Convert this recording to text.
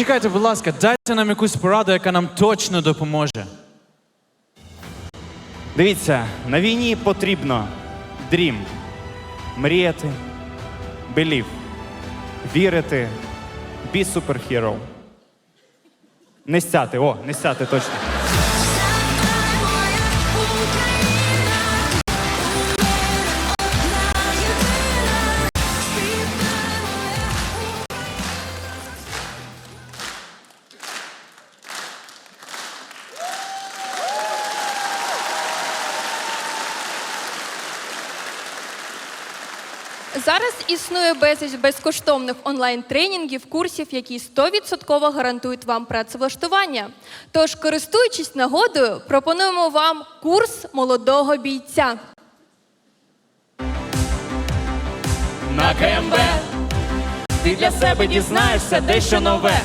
Зачекайте, будь ласка, дайте нам якусь пораду, яка нам точно допоможе. Дивіться, на війні потрібно дрім. Мріяти, белів, вірити, бі суперхіро. Не сяти, о, не сяти точно. Зараз існує безліч безкоштовних онлайн-тренінгів, курсів, які 100% гарантують вам працевлаштування. Тож, користуючись нагодою, пропонуємо вам курс молодого бійця. На КМБ ти для себе дізнаєшся дещо нове.